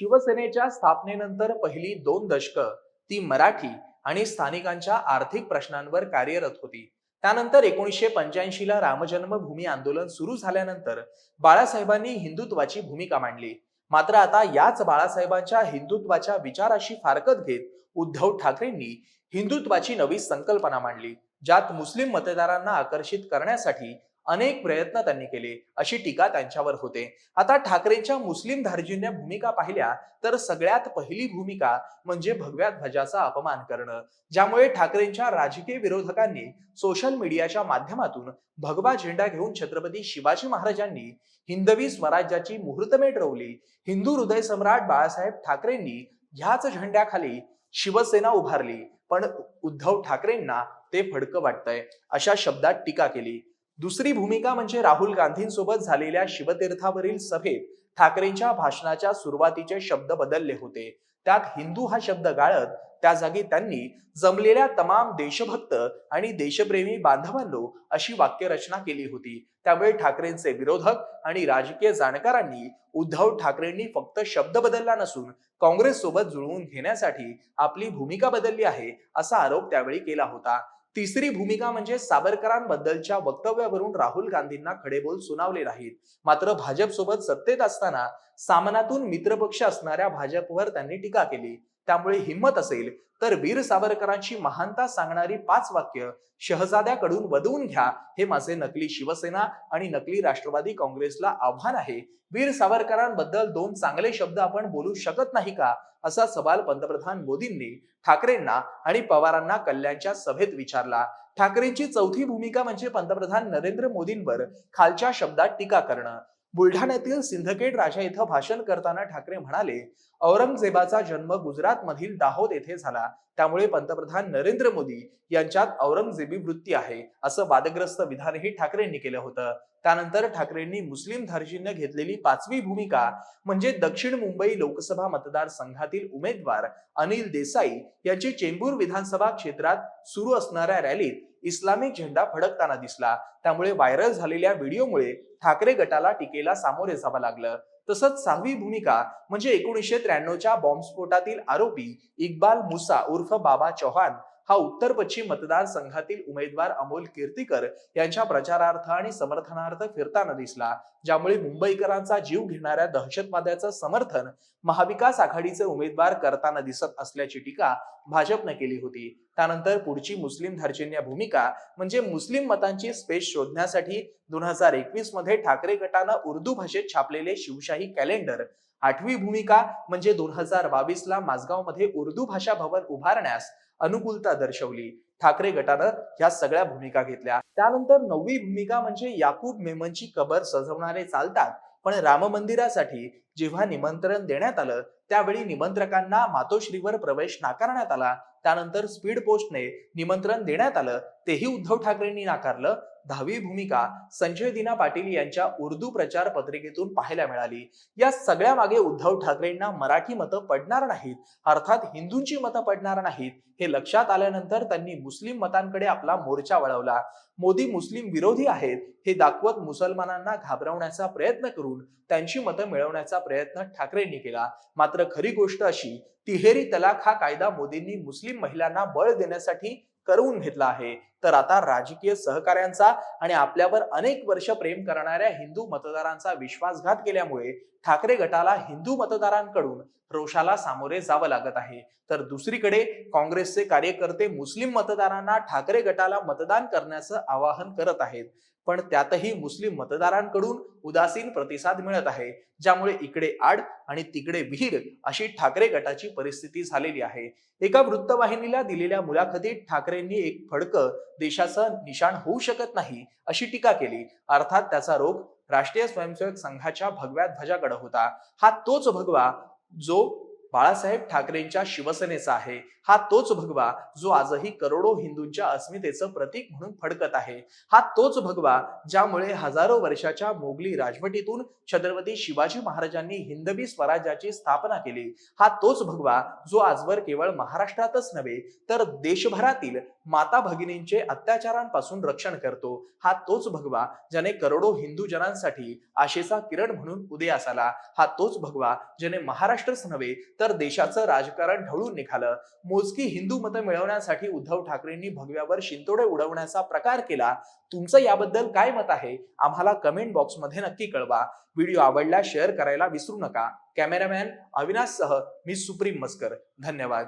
शिवसेनेच्या स्थापनेनंतर पहिली दोन दशकं ती मराठी आणि स्थानिकांच्या आर्थिक प्रश्नांवर कार्यरत होती. त्यानंतर एकोणीसशे पंच्याऐंशी ला रामजन्मभूमी आंदोलन सुरू झाल्यानंतर बाळासाहेबांनी हिंदुत्वाची भूमिका मांडली. मात्र आता याच बाळासाहेबांच्या हिंदुत्वाच्या विचाराशी फारकत घेत उद्धव ठाकरेंनी हिंदुत्वाची नवी संकल्पना मांडली ज्यात मुस्लिम मतदारांना आकर्षित करण्यासाठी अनेक प्रयत्न त्यांनी केले. अशी टीका त्यांच्यावर होते. आता ठाकरेंच्या मुस्लिम धार्जीन भूमिका पाहिल्या तर सगळ्यात पहिली भूमिका म्हणजे भगव्या ध्वजाचा अपमान करणं. ज्यामुळे ठाकरेंच्या राजकीय विरोधकांनी सोशल मीडियाच्या माध्यमातून भगवा झेंडा घेऊन छत्रपती शिवाजी महाराजांनी हिंदवी स्वराज्याची मुहूर्तमेढ रोवली. हिंदू हृदय सम्राट बाळासाहेब ठाकरेंनी ह्याच झेंड्याखाली शिवसेना उभारली. पण उद्धव ठाकरेंना ते फडकं वाटतंय. अशा शब्दात टीका केली. दुसरी भूमिका म्हणजे राहुल गांधींसोबत झालेल्या शिवतीर्थावरील सभेत ठाकरेंच्या भाषणाच्या सुरुवातीचे शब्द बदलले होते. त्यात हिंदू हा शब्द गाळत त्या जागी त्यांनी जमलेल्या तमाम देशभक्त आणि देशप्रेमी बांधवांनो अशी वाक्यरचना केली होती. त्यामुळे ठाकरेंचे विरोधक आणि राजकीय जाणकारांनी उद्धव ठाकरेंनी फक्त शब्द बदलला नसून काँग्रेस सोबत जुळवून घेण्यासाठी आपली भूमिका बदलली आहे असा आरोप त्यावेळी केला होता. तिसरी भूमिका म्हणजे सावरकरांबद्दलच्या वक्तव्यावरून राहुल गांधींना खडेबोल सुनावले नाहीत. मात्र भाजप सोबत सत्तेत असताना सामनातून मित्रपक्ष असणाऱ्या भाजपवर त्यांनी टीका केली. त्यामुळे हिंमत असेल तर वीर सावरकरांची महानता सांगणारी पाच वाक्य शहजाद्याकडून वदवून घ्या हे माझे नकली शिवसेना आणि नकली राष्ट्रवादी काँग्रेसला आव्हान आहे. वीर सावरकरांबद्दल दोन चांगले शब्द आपण बोलू शकत नाही का? असा सवाल पंतप्रधान मोदींनी ठाकरेंना आणि पवारांना कल्याणच्या सभेत विचारला. ठाकरेंची चौथी भूमिका म्हणजे पंतप्रधान नरेंद्र मोदींवर खालच्या शब्दात टीका करणं. बुलढाण्यातील सिंदखेड राजा इथं भाषण करताना ठाकरे म्हणाले औरंगजेबाचा जन्म गुजरात मधील दाहोद येथे झाला. त्यामुळे पंतप्रधान नरेंद्र मोदी यांच्यात औरंगजेबी वृत्ती आहे असं वादग्रस्त विधानही ठाकरेंनी केलं होतं. त्यानंतर ठाकरेंनी मुस्लिम धार्जिन्य घेतलेली पाचवी भूमिका म्हणजे दक्षिण मुंबई लोकसभा मतदारसंघातील उमेदवार अनिल देसाई यांची चेंबूर विधानसभा क्षेत्रात सुरू असणाऱ्या रॅलीत इस्लामिक झेंडा फडकताना दिसला. त्यामुळे व्हायरल झालेल्या व्हिडिओमुळे ठाकरे गटाला टीकेला सामोरे जावं लागलं. तसंच सहावी भूमिका म्हणजे एकोणीसशे त्र्याण्णवच्या बॉम्बस्फोटातील आरोपी इक्बाल मुसा उर्फ बाबा चौहान हा उत्तर पश्चिम मतदारसंघातील उमेदवार अमोल कीर्तीकर यांच्या प्रचारार्थ आणि समर्थनार्थ फिरताना दिसला ज्यामुळे मुंबईकरांचा जीव घेणाऱ्या दहशतवाद्याचं समर्थन महाविकास आघाडीचे उमेदवार करताना दिसत असल्याची टीका भाजपने केली होती. त्यानंतर पुढची मुस्लिम धार्जिन्य भूमिका म्हणजे मुस्लिम मतांची स्पेस शोधण्यासाठी दोन हजार एकवीसमध्ये ठाकरे गटानं उर्दू भाषेत छापलेले शिवशाही कॅलेंडर आठवी भूमिका म्हणजे दोन हजार बावीस ला माझगावमध्ये उर्दू भाषा भवन उभारण्यास अनुकूलता दर्शवली. ठाकरे गटानं ह्या सगळ्या भूमिका घेतल्या. त्यानंतर नववी भूमिका म्हणजे याकूब मेमनची कबर सजवणारे चालतात. पण राम मंदिरासाठी जेव्हा निमंत्रण देण्यात आलं त्यावेळी निमंत्रकांना मातोश्रीवर प्रवेश नाकारण्यात आला. त्यानंतर स्पीड पोस्टने निमंत्रण देण्यात आलं. तेही उद्धव ठाकरेंनी नाकारलं. दहावी भूमिका संजय दिना पाटील यांच्या उर्दू प्रचार पत्रिकेतून पाहायला मिळाली. या सगळ्या मागे उद्धव ठाकरेंना मराठी मतं पडणार नाहीत. अर्थात हिंदूंची मतं पडणार नाहीत. हे लक्षात आल्यानंतर त्यांनी मुस्लिम मतांकडे आपला मोर्चा वळवला. मोदी मुस्लिम विरोधी आहेत. हे दाखवत मुसलमानांना घाबरवण्याचा प्रयत्न करून त्यांची मतं मिळवण्याचा प्रयत्न ठाकरेंनी केला. मात्र खरी गोष्ट अशी तिहेरी तलाक हा कायदा मोदींनी मुस्लिम महिलांना बळ देण्यासाठी करवून घेतला आहे. तर आता राजकीय सहकार्यांचा आणि आपल्यावर अनेक वर्ष प्रेम करणाऱ्या हिंदू मतदारांचा विश्वासघात केल्यामुळे ठाकरे गटाला हिंदू मतदारांकडून रोषाला सामोरे जावं लागत आहे. तर दुसरीकडे काँग्रेसचे कार्यकर्ते मुस्लिम मतदारांना ठाकरे गटाला मतदान करण्याचं आवाहन करत आहेत. पण त्यातही मुस्लिम मतदारांकडून उदासीन प्रतिसाद मिळत आहे. ज्यामुळे इकडे आड आणि तिकडे विहीर अशी ठाकरे गटाची परिस्थिती झालेली आहे. एका वृत्तवाहिनीला दिलेल्या मुलाखतीत ठाकरेंनी एक फडकं देशाचं निशाण होऊ शकत नाही अशी टीका केली. अर्थात त्याचा रोग राष्ट्रीय स्वयंसेवक संघाच्या भगव्या ध्वजाकडे होता. हा तोच भगवा जो बाळासाहेब ठाकरेंच्या शिवसेनेचा आहे. हा तोच भगवा जो आजही करोडो हिंदूंच्या अस्मितेचं प्रतीक म्हणून फडकत आहे. हा तोच भगवा ज्यामुळे हजारो वर्षाच्या मोगली राजवटीतून छत्रपती शिवाजी महाराजांनी हिंदवी स्वराज्याची स्थापना केली. हा तोच भगवा जो आजवर केवळ महाराष्ट्रातच नव्हे तर देशभरातील माता भगिनींचे अत्याचारांपासून रक्षण करतो. हा तोच भगवा ज्याने करोडो हिंदू जनांसाठी आशेचा किरण म्हणून उदयास आला. हा तोच भगवा ज्याने महाराष्ट्रच नव्हे तर देशाचं राजकारण ढळून निघालं. मोजकी हिंदू मतं मिळवण्यासाठी उद्धव ठाकरेंनी भगव्यावर शिंतोडे उडवण्याचा प्रकार केला. तुमचं याबद्दल काय मत आहे? आम्हाला कमेंट बॉक्समध्ये नक्की कळवा. व्हिडिओ आवडला शेअर करायला विसरू नका. कॅमेरामॅन अविनाश सह मी सुप्रीम मस्कर. धन्यवाद.